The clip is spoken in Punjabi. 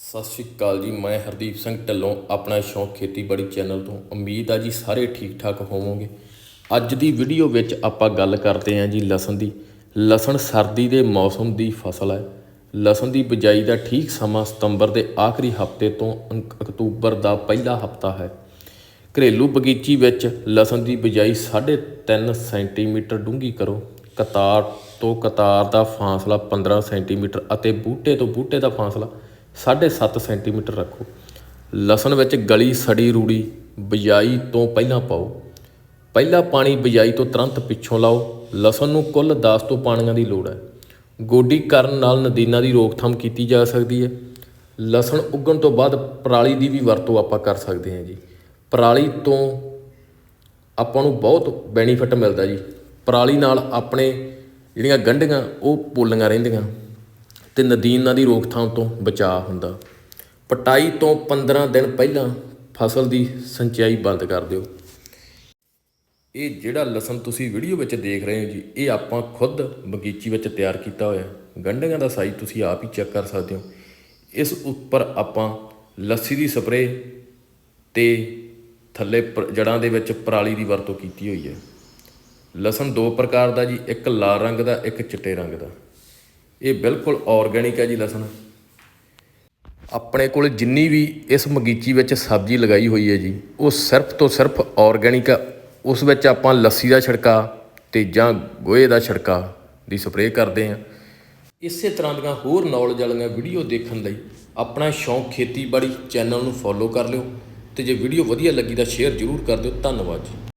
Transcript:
ਸਤਿ ਸ਼੍ਰੀ ਅਕਾਲ ਜੀ, ਮੈਂ ਹਰਦੀਪ ਸਿੰਘ ਢੱਲੋਂ, ਆਪਣਾ ਸ਼ੌਂਕ ਖੇਤੀਬਾੜੀ ਚੈਨਲ ਤੋਂ। ਉਮੀਦ ਆ ਜੀ ਸਾਰੇ ਠੀਕ ਠਾਕ ਹੋਵੋਗੇ। ਅੱਜ ਦੀ ਵੀਡੀਓ ਵਿੱਚ ਆਪਾਂ ਗੱਲ ਕਰਦੇ ਹਾਂ ਜੀ ਲਸਣ ਦੀ। ਲਸਣ ਸਰਦੀ ਦੇ ਮੌਸਮ ਦੀ ਫਸਲ ਹੈ। ਲਸਣ ਦੀ ਬਿਜਾਈ ਦਾ ਠੀਕ ਸਮਾਂ ਸਤੰਬਰ ਦੇ ਆਖਰੀ ਹਫ਼ਤੇ ਤੋਂ ਅਕਤੂਬਰ ਦਾ ਪਹਿਲਾ ਹਫਤਾ ਹੈ। ਘਰੇਲੂ ਬਗੀਚੀ ਵਿੱਚ ਲਸਣ ਦੀ ਬਿਜਾਈ 3.5 ਸੈਂਟੀਮੀਟਰ ਡੂੰਘੀ ਕਰੋ। ਕਤਾਰ ਤੋਂ ਕਤਾਰ ਦਾ ਫਾਸਲਾ 15 ਸੈਂਟੀਮੀਟਰ ਅਤੇ ਬੂਟੇ ਤੋਂ ਬੂਟੇ ਦਾ ਫਾਸਲਾ 7.5 ਸੈਂਟੀਮੀਟਰ ਰੱਖੋ। ਲਸਣ ਵਿੱਚ ਗਲੀ ਸੜੀ ਰੂੜੀ ਬਿਜਾਈ ਤੋਂ ਪਹਿਲਾਂ ਪਾਓ। ਪਹਿਲਾ ਪਾਣੀ ਬਿਜਾਈ ਤੋਂ ਤੁਰੰਤ ਪਿੱਛੋਂ ਲਾਓ। ਲਸਣ ਨੂੰ ਕੁੱਲ 10 ਤੋਂ ਪਾਣੀਆਂ ਦੀ ਲੋੜ ਹੈ। ਗੋਡੀ ਕਰਨ ਨਾਲ ਨਦੀਨਾਂ ਦੀ ਰੋਕਥਾਮ ਕੀਤੀ ਜਾ ਸਕਦੀ ਹੈ। ਲਸਣ ਉੱਗਣ ਤੋਂ ਬਾਅਦ ਪਰਾਲੀ ਦੀ ਵੀ ਵਰਤੋਂ ਆਪਾਂ ਕਰ ਸਕਦੇ ਹਾਂ ਜੀ। ਪਰਾਲੀ ਤੋਂ ਆਪਾਂ ਨੂੰ ਬਹੁਤ ਬੈਨੀਫਿਟ ਮਿਲਦਾ ਜੀ। ਪਰਾਲੀ ਨਾਲ ਆਪਣੇ ਜਿਹੜੀਆਂ ਗੰਢੀਆਂ, ਉਹ ਪੋਲੀਆਂ ਰਹਿੰਦੀਆਂ। ਤੇ ਨਦੀਨਾਂ ਦੀ ਰੋਕਥਾਮ ਤੋਂ ਬਚਾਅ ਹੁੰਦਾ। ਪਟਾਈ ਤੋਂ 15 ਦਿਨ ਪਹਿਲਾਂ ਫਸਲ ਦੀ ਸਿੰਚਾਈ ਬੰਦ ਕਰ ਦਿਓ। ਇਹ ਜਿਹੜਾ ਲਸਣ ਤੁਸੀਂ ਵੀਡੀਓ ਵਿੱਚ ਦੇਖ ਰਹੇ ਹੋ ਜੀ, ਇਹ ਆਪਾਂ ਖੁਦ ਬਗੀਚੀ ਵਿੱਚ ਤਿਆਰ ਕੀਤਾ ਹੋਇਆ। ਗੰਢਿਆਂ ਦਾ ਸਾਈਜ਼ ਤੁਸੀਂ ਆਪ ਹੀ ਚੈੱਕ ਕਰ ਸਕਦੇ ਹੋ। ਇਸ ਉੱਪਰ ਆਪਾਂ ਲੱਸੀ ਦੀ ਸਪਰੇਅ ਤੇ ਥੱਲੇ ਪ- ਜੜ੍ਹਾਂ ਦੇ ਵਿੱਚ ਪਰਾਲੀ ਦੀ ਵਰਤੋਂ ਕੀਤੀ ਹੋਈ ਹੈ। ਲਸਣ ਦੋ ਪ੍ਰਕਾਰ ਦਾ ਜੀ, ਇੱਕ ਲਾਲ ਰੰਗ ਦਾ, ਇੱਕ ਚਿੱਟੇ ਰੰਗ ਦਾ। ਇਹ ਬਿਲਕੁਲ ਆਰਗੈਨਿਕ ਹੈ ਜੀ ਲਸਣ। ਆਪਣੇ ਕੋਲ ਜਿੰਨੀ ਵੀ ਇਸ ਬਗੀਚੀ ਵਿੱਚ ਸਬਜ਼ੀ ਲਗਾਈ ਹੋਈ ਹੈ ਜੀ, ਉਹ ਸਿਰਫ ਤੋਂ ਸਿਰਫ ਆਰਗੈਨਿਕ ਆ ਉਸ ਵਿੱਚ ਆਪਾਂ ਲੱਸੀ ਦਾ ਛਿੜਕਾ ਤੇ ਜਾਂ ਗੋਹੇ ਦਾ ਛਿੜਕਾ ਦੀ ਸਪਰੇਅ ਕਰਦੇ ਹਾਂ। ਇਸੇ ਤਰ੍ਹਾਂ ਦੀਆਂ ਹੋਰ ਨੌਲੇਜ ਵਾਲੀਆਂ ਵੀਡੀਓ ਦੇਖਣ ਲਈ ਆਪਣਾ ਸ਼ੌਂਕ ਖੇਤੀਬਾੜੀ ਚੈਨਲ ਨੂੰ ਫੋਲੋ ਕਰ ਲਿਓ ਤੇ ਜੇ ਵੀਡੀਓ ਵਧੀਆ ਲੱਗੀ ਤਾਂ ਸ਼ੇਅਰ ਜ਼ਰੂਰ ਕਰ ਦਿਓ। ਧੰਨਵਾਦ ਜੀ।